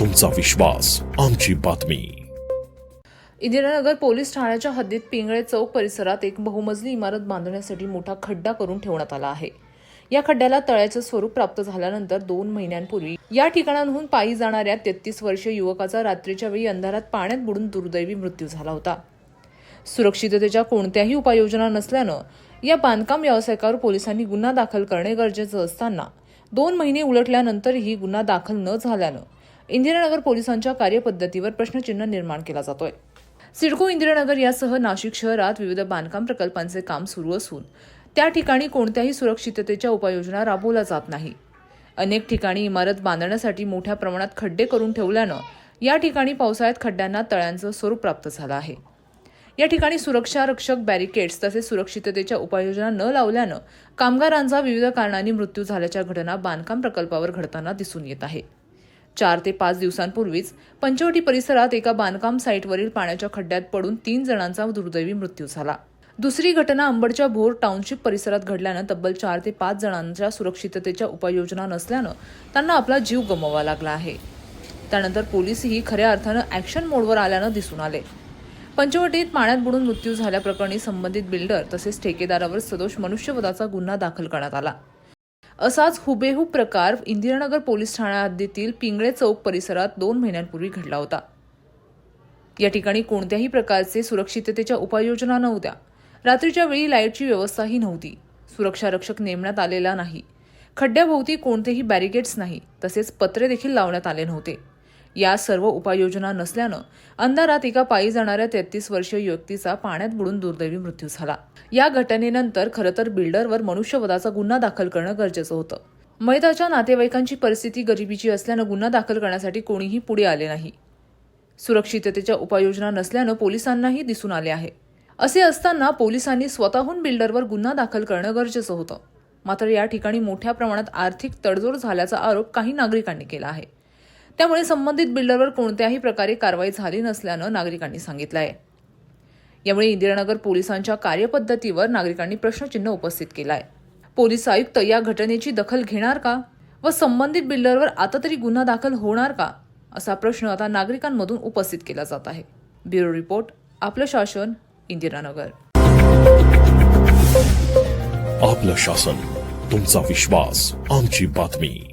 तुमचा विश्वास आमची बातमी. इंदिरानगर पोलीस ठाण्याच्या हद्दीत पिंगळे चौक परिसरात एक बहुमजली इमारत बांधण्यासाठी मोठा खड्डा करून ठेवण्यात आला आहे. या खड्ड्याला तळ्याचं स्वरूप प्राप्त झाल्यानंतर दोन महिन्यांपूर्वी या ठिकाणांहून पायी जाणाऱ्या तेहतीस वर्षीय युवकाचा रात्रीच्या वेळी अंधारात पाण्यात बुडून दुर्दैवी मृत्यू झाला होता. सुरक्षिततेच्या कोणत्याही उपाययोजना नसल्यानं या बांधकाम व्यावसायिकावर पोलिसांनी गुन्हा दाखल करणे गरजेचं असताना दोन महिने उलटल्यानंतरही गुन्हा दाखल न झाल्यानं इंदिरानगर पोलिसांच्या कार्यपद्धतीवर प्रश्नचिन्ह निर्माण केला जातोय. सिडको इंदिरानगर यासह नाशिक शहरात विविध बांधकाम प्रकल्पांचे काम सुरू असून त्या ठिकाणी कोणत्याही सुरक्षिततेच्या उपाययोजना राबवल्या जात नाही. अनेक ठिकाणी इमारत बांधण्यासाठी मोठ्या प्रमाणात खड्डे करून ठेवल्यानं या ठिकाणी पावसाळ्यात खड्ड्यांना तळ्यांचं स्वरूप प्राप्त झालं आहे. या ठिकाणी सुरक्षा रक्षक बॅरिकेड्स तसेच सुरक्षिततेच्या उपाययोजना न लावल्यानं कामगारांचा विविध कारणांनी मृत्यू झाल्याच्या घटना बांधकाम प्रकल्पावर घडताना दिसून येत आहे. चार ते पाच दिवसांपूर्वीच पंचवटी परिसरात एका बांधकाम साईटवरील पाण्याच्या खड्ड्यात पडून तीन जणांचा दुर्दैवी मृत्यू झाला. दुसरी घटना अंबडच्या भोर टाउनशिप परिसरात घडल्यानं तब्बल चार ते पाच जणांच्या सुरक्षिततेच्या उपाययोजना नसल्यानं त्यांना आपला जीव गमवावा लागला आहे. त्यानंतर पोलीसही खऱ्या अर्थानं ॲक्शन मोडवर आल्यानं दिसून आले. पंचवटीत पाण्यात बुडून मृत्यू झाल्याप्रकरणी संबंधित बिल्डर तसेच ठेकेदारावर सदोष मनुष्यवधाचा गुन्हा दाखल करण्यात आला. असाच हुबेहूब प्रकार इंदिरानगर पोलीस ठाण्या हद्दीतील पिंगळे चौक परिसरात दोन महिन्यांपूर्वी घडला होता. या ठिकाणी कोणत्याही प्रकारचे सुरक्षिततेच्या उपाययोजना नव्हत्या. रात्रीच्या वेळी लाईटची व्यवस्थाही नव्हती. सुरक्षा रक्षक नेमण्यात आलेला नाही. खड्ड्याभोवती कोणतेही बॅरिकेड्स नाही. तसेच पत्रे देखील लावण्यात आले नव्हते. या सर्व उपाययोजना नसल्यानं अंधारात एका पायी जाणाऱ्या तेहतीस वर्षीय व्यक्तीचा पाण्यात बुडून दुर्दैवी मृत्यू झाला. या घटनेनंतर खरं तर बिल्डरवर मनुष्यवधाचा गुन्हा दाखल करणं गरजेचं होतं. मैदाच्या नातेवाईकांची परिस्थिती गरिबीची असल्यानं गुन्हा दाखल करण्यासाठी कोणीही पुढे आले नाही. सुरक्षिततेच्या उपाययोजना नसल्यानं पोलिसांनाही दिसून आले आहे. असे असताना पोलिसांनी स्वतःहून बिल्डरवर गुन्हा दाखल करणं गरजेचं होतं. मात्र या ठिकाणी मोठ्या प्रमाणात आर्थिक तडजोड झाल्याचा आरोप काही नागरिकांनी केला आहे. त्यामुळे संबंधित बिल्डरवर कोणत्याही प्रकारे कारवाई झाली नसल्यानं नागरिकांनी सांगितलं आहे यामुळे इंदिरानगर पोलिसांच्या कार्यपद्धतीवर नागरिकांनी प्रश्नचिन्ह उपस्थित केलं आहे पोलीस आयुक्त या घटनेची दखल घेणार का? व संबंधित बिल्डरवर आता तरी गुन्हा दाखल होणार का? असा प्रश्न आता नागरिकांमधून उपस्थित केला जात आहे. ब्युरो रिपोर्ट आपलं शासन इंदिरानगर. आपलं शासन तुमचा विश्वास आमची बातमी.